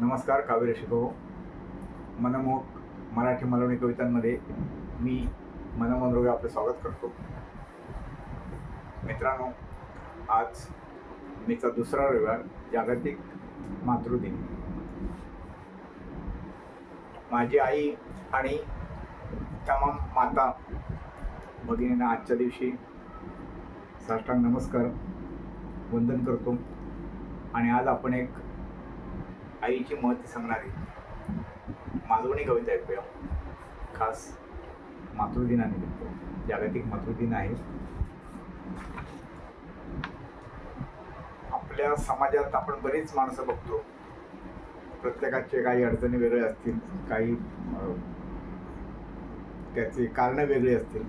नमस्कार काव्य शिको मनमोहक मराठी मलवणी कवितांमध्ये मी मनमोहन रोगे आपलं स्वागत करतो. मित्रांनो आज मीचा दुसरा रविवार जागतिक मातृदिन. माझी आई आणि तमाम माता भगिनींना आजच्या दिवशी साष्टांग नमस्कार वंदन करतो. आणि आज आपण एक आईची महती सांगणारी मालवणी कविता ऐकूया खास मातृदिनानिमित्त. जागतिक मातृदिन आहे. आपल्या समाजात आपण बरीच माणसं बघतो. प्रत्येकाचे काही अडचणी वेगळे असतील काही त्याचे त्याची कारणं वेगळी असतील.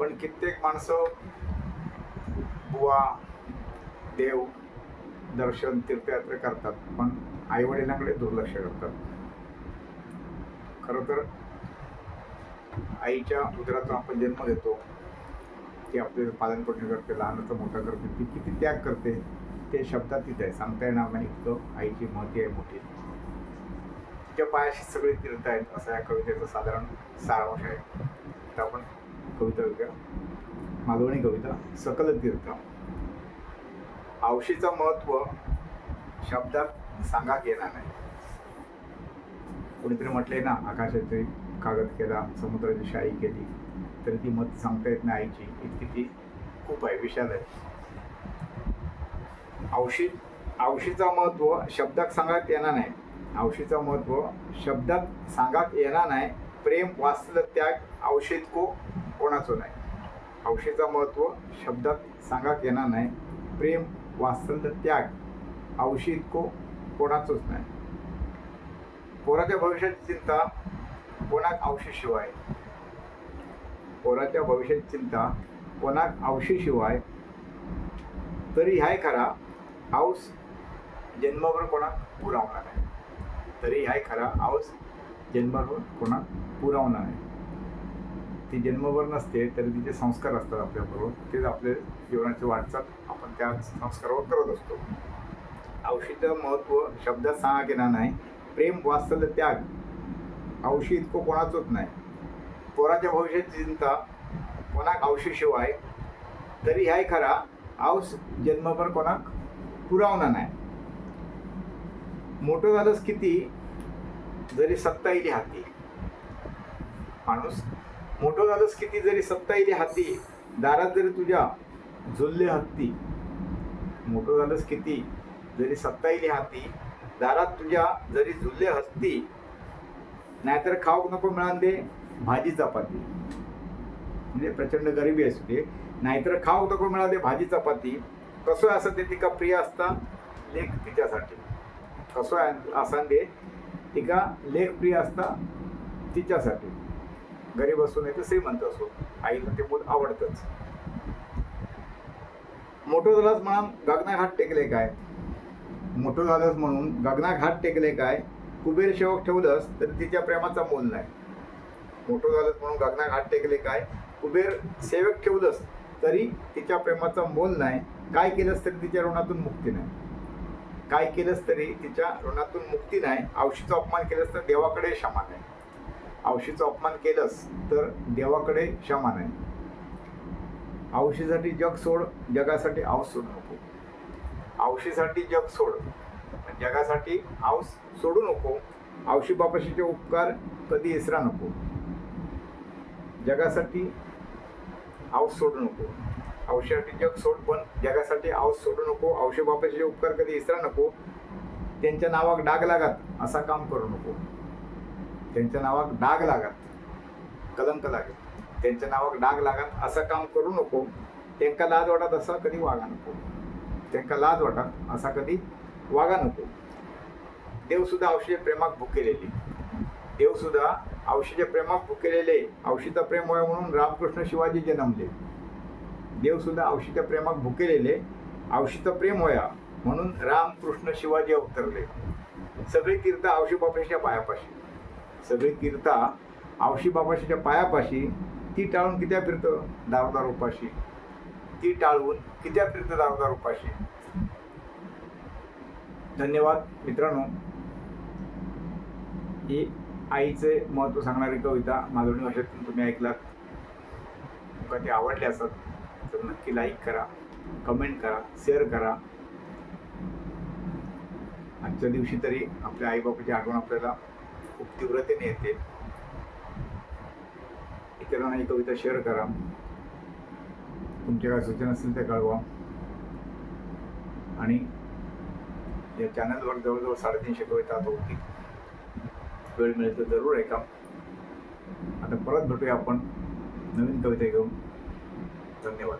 पण कित्येक माणसं बुवा देव दर्शन तीर्थयात्रा करतात पण आईवडिलांकडे दुर्लक्ष करतात. खरं तर आईच्या उदरातून आपण जन्म देतो ती आपले पालन पोषण करते लहानाचं मोठं करते ती किती त्याग करते ते शब्दात तिथे आहे. सांगता येणार नाही इतकं आईची महती आहे मोठी. तिच्या पायाशी सगळे तीर्थ आहेत असं या कवितेचं साधारण सारांश आहे. तर आपण कविता ऐकूया. मालवणी कविता सकल तीर्थ. आवशीचं महत्त्व शब्दात सांगा येणार नाही. कोणीतरी म्हटले ना आकाशाचे कागद केला समुद्राची शाई केली तरी ती मत सांगता येत नाही आईची. इतकी ती खूप आहे विशाल आहे. औषध औषधीचं महत्त्व शब्दात सांगत येणार नाही. औषधीचं महत्त्व शब्दात सांगत येणार नाही. प्रेम वास्तव त्याग औषध को कोणाचं नाही. औषधीचं महत्त्व शब्दात सांगत येणार नाही. प्रेम वास्तव त्याग औषध को कोणाचंच नाही. पोराच्या भविष्याची चिंता कोणाक औषधशिवाय पोराच्या भविष्याची चिंता कोणाक औषधशिवाय तरी हाय खरा आऊस जन्मभर कोणाक पुरावणार आहे तरी हाय खरा आऊस जन्मभर कोणाक पुरावणार आहे ती जन्मभर नसते तरी तिचे संस्कार असतात आपल्याबरोबर. तेच आपले जीवनाची वाटचाल आपण त्या संस्कारावर करत असतो. औषधीचं महत्त्व शब्दात सांगा केला नाही प्रेम वास्तव्य त्याग. औषध इतकं कोणाचंच नाही. पोराच्या भविष्याची चिंता कोणाक औषधशिवाय तरी हाय खरा औस जन्मभर कोणाक पुरावणार नाही. मोठं झालंच किती? जरी सत्ता येईल हाती. माणूस मोठं झालंस किती जरी सत्ता येईल हाती दारात जरी तुझ्या झुलले हत्ती मोठं झालंस किती जरी सत्ता येईल हाती दारात तुझ्या जरी झुलले हस्ती नाहीतर खाऊक नको मिळान दे भाजी चपाती. म्हणजे प्रचंड गरिबी असू दे. नाहीतर खाऊक नको मिळाल दे भाजी चपाती. कसं असं ते तिका प्रिय असता? लेख तिच्यासाठी. कसं असा दे तिका लेख प्रिय असता? तिच्यासाठी. गरीब असो नाही तर श्रीमंत असो. आईला ते बोल आवडतंच. मोठं झालाच म्हणून गगनाघाट टेकले काय? मोठं झालंच म्हणून गगनाघाट टेकले काय? कुबेर शेवक ठेवलंस तर तिच्या प्रेमाचा मोल नाही. मोठं झालंच म्हणून गगनाघाट टेकले काय? कुबेर सेवक ठेवलंस तरी तिच्या प्रेमाचा मोल नाही. काय केलंस तरी तिच्या ऋणातून मुक्ती नाही. काय केलंस तरी तिच्या ऋणातून मुक्ती नाही. औषधीचा अपमान केलंस तर देवाकडे क्षमा नाही. आवशीचा अपमान केलंस तर देवाकडे क्षमा नाही. आवशीसाठी जग सोड जगासाठी आऊस सोडू नको. आवशीसाठी जग सोड जगासाठी औस सोडू नको. आवशी बापाशीचे उपकार कधी इसरा नको. जगासाठी आऊस सोडू नको. औषधासाठी जग सोड पण जगासाठी औस सोडू नको. औषध बापाचे उपकार कधी इसरा नको. त्यांच्या नावाक डाग लागत असा काम करू नको. त्यांच्या नावाक डाग लागत. कलंक लागत. त्यांच्या नावाक डाग लागत. असं काम करू नको. त्यांका लाज वाटत असा कधी वागा नको. त्यांका लाज वाटत असा कधी वागा नको. देवसुद्धा औषधे प्रेमाक भुकेलेली. देवसुद्धा औषधे प्रेमाक भुकेलेले. औषधा प्रेम होय म्हणून रामकृष्ण शिवाजी जन्मले. देवसुद्धा औषधा प्रेमाक भुकेलेले. औषध प्रेम होया म्हणून रामकृष्ण शिवाजी अवतरले. सगळी तीर्थ औषधी पायापाशी. सगळी तीर्था आवशी बाबाशीच्या पायापाशी ती टाळून कित्या फिरतं? दावदार उपाशी. ती टाळून कित्या फिरतं दावदार उपाशी? धन्यवाद मित्रांनो. ही आईचे महत्त्व सांगणारी कविता मालवणी भाषेतून तुम्ही ऐकलात. का ते आवडले असत तर नक्की लाईक करा कमेंट करा शेअर करा. आजच्या दिवशी तरी आपल्या आईबापाची आठवण आपल्याला खूप तीव्रतेने येते. इतरांना ही कविता शेअर करा. तुमच्या काय सूचना असतील त्या कळवा. आणि या चॅनलवर जवळजवळ साडेतीनशे कविता आता होती. वेळ मिळेल तर जरूर ऐका. आता परत भेटूया आपण. नवीन कविता घेऊन. धन्यवाद.